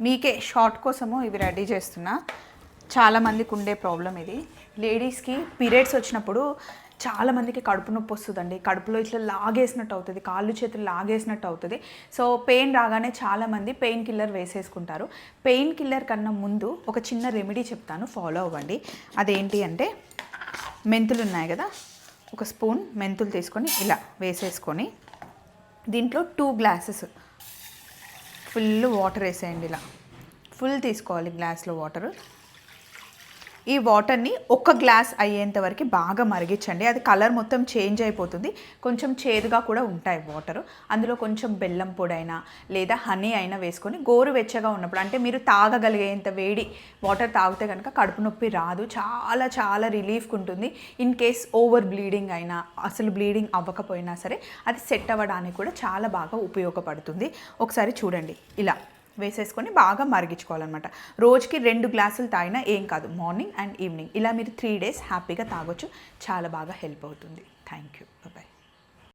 మీకే షార్ట్ కోసము ఇవి రెడీ చేస్తున్నా. చాలా మందికి ఉండే ప్రాబ్లం ఇది. లేడీస్కి పీరియడ్స్ వచ్చినప్పుడు చాలా మందికి కడుపు నొప్పి వస్తుందండి. కడుపులో ఇట్లా లాగేసినట్టు అవుతుంది. కాళ్ళు చేతులు లాగేసినట్టు అవుతుంది. సో పెయిన్ రాగానే చాలామంది పెయిన్ కిల్లర్ వేసేసుకుంటారు. పెయిన్ కిల్లర్ కన్నా ముందు ఒక చిన్న రెమెడీ చెప్తాను. ఫాలో అవ్వండి. అదేంటి అంటే మెంతులు ఉన్నాయి కదా? ఒక స్పూన్ మెంతులు తీసుకొని ఇలా వేసేసుకొని దీంట్లో టూ గ్లాసెస్ ఫుల్ వాటర్ వేసేయండి ఇలా. ఫుల్ తీసుకోవాలి గ్లాస్లో వాటర్. ఈ వాటర్ని ఒక గ్లాస్ అయ్యేంత వరకు బాగా మరిగించండి. అది కలర్ మొత్తం చేంజ్ అయిపోతుంది. కొంచెం చేదుగా కూడా ఉంటాయి వాటర్. అందులో కొంచెం బెల్లం పొడి అయినా లేదా హనీ అయినా వేసుకొని గోరువెచ్చగా ఉన్నప్పుడు అంటే మీరు తాగగలిగేంత వేడి వాటర్ తాగితే కనుక కడుపు నొప్పి రాదు. చాలా చాలా రిలీఫ్గా ఉంటుంది. ఇన్ కేస్ ఓవర్ బ్లీడింగ్ అయినా అసలు బ్లీడింగ్ అవ్వకపోయినా సరే అది సెట్ అవ్వడానికి కూడా చాలా బాగా ఉపయోగపడుతుంది. ఒకసారి చూడండి. ఇలా. వేసేసుకొని బాగా మరిగించుకోవాలన్నమాట. రోజుకి రెండు గ్లాసులు తాగినా ఏం కాదు. Morning and evening. ఇలా మీరు త్రీ డేస్ హ్యాపీగా తాగొచ్చు. చాలా బాగా హెల్ప్ అవుతుంది. Thank you. బాయ్